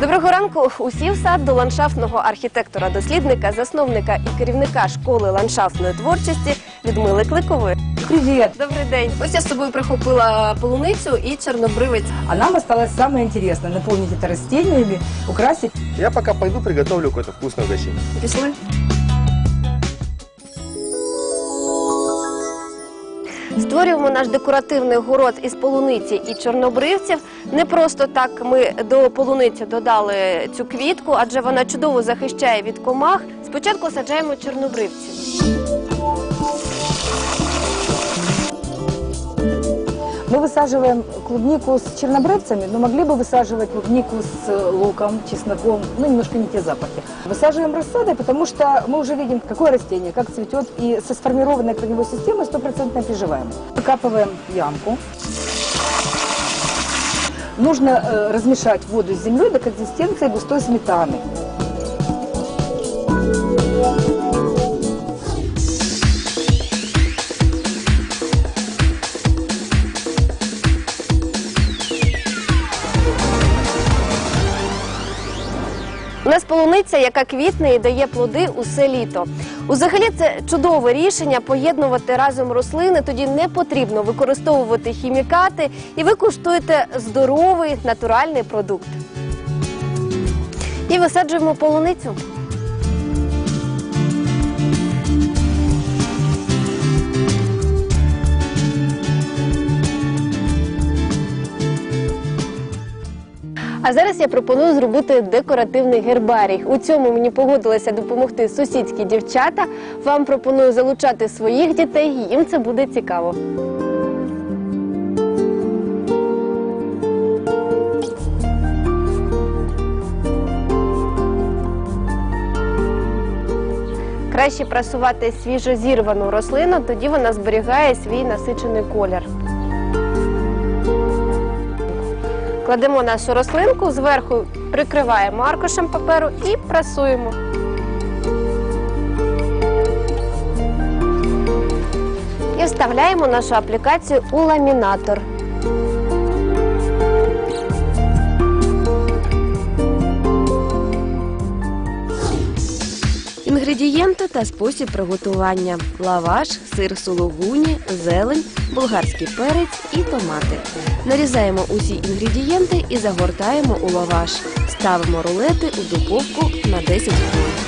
Доброго ранку. Усі в сад до ландшафтного архітектора-дослідника, засновника і керівника школи ландшафтної творчості Людмили Кликової. Привет! Добрий день. Ось я з собою прихопила полуницю і чорнобривець. А нам осталось самое интересное – наполнить это растениями, украсить. Я пока пойду приготовлю какое-то вкусное угощение. Пішли. Створюємо наш декоративний город із полуниці і чорнобривців. Не просто так ми до полуниці додали цю квітку, адже вона чудово захищає від комах. Спочатку саджаємо чорнобривці. высаживаем клубнику с чернобрывцами, но могли бы высаживать клубнику с э, луком, чесноком, ну немножко не те запахи. Высаживаем рассадой, потому что мы уже видим, какое растение, как цветет, и со сформированной корневой системой стопроцентно приживаем. Выкапываем ямку. Нужно э, размешать воду с землей до консистенции густой сметаны. У нас полуниця, яка квітне і дає плоди усе літо. Узагалі це чудове рішення поєднувати разом рослини. Тоді не потрібно використовувати хімікати, і ви куштуєте здоровий натуральний продукт. І висаджуємо полуницю. А зараз я пропоную зробити декоративний гербарій. У цьому мені погодилися допомогти сусідські дівчата. Вам пропоную залучати своїх дітей, їм це буде цікаво. Краще прасувати свіжозірвану рослину, тоді вона зберігає свій насичений колір. Кладемо нашу рослинку, зверху прикриваємо аркушем паперу і прасуємо. І вставляємо нашу аплікацію у ламінатор. Інгредієнти та спосіб приготування: лаваш, сир сулугуні, зелень, болгарський перець і томати. Нарізаємо усі інгредієнти і загортаємо у лаваш. Ставимо рулети у духовку на 10 хвилин.